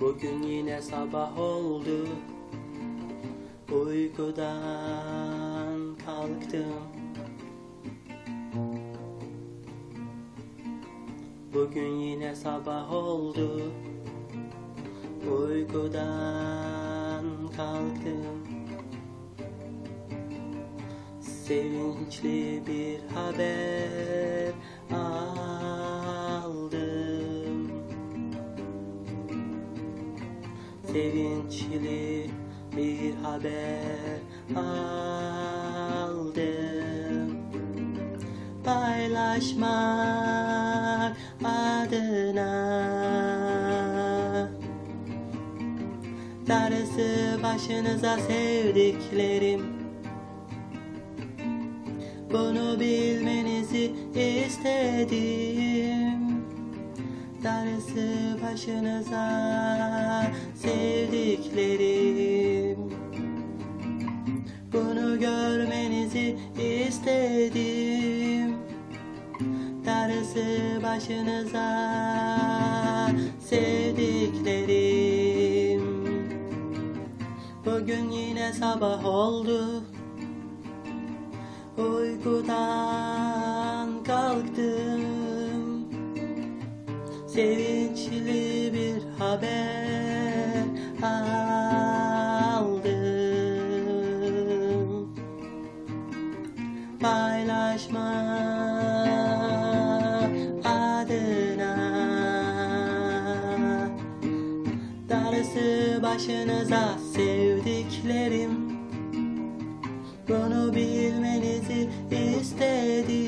Bugün yine sabah oldu. Uykudan kalktım. Bugün yine sabah oldu. Uykudan kalktım. Sevinçli bir haber. Aldım Sevinçli bir haber aldım. Paylaşmak adına Darısı başınıza sevdiklerim. Bunu bilmenizi istedim Darısı başınıza sevdiklerim. Bunu görmenizi istedim. Darısı başınıza sevdiklerim. Bugün yine sabah oldu. Uykudan Sevinçli bir haber aldım. Paylaşma adına. Darısı başınıza sevdiklerim. Bunu bilmenizi istedim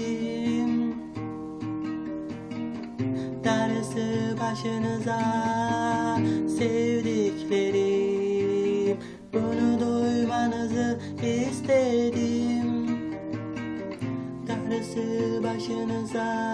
başınıza sevdiklerim Bunu duymanızı istedim. Darısı başınıza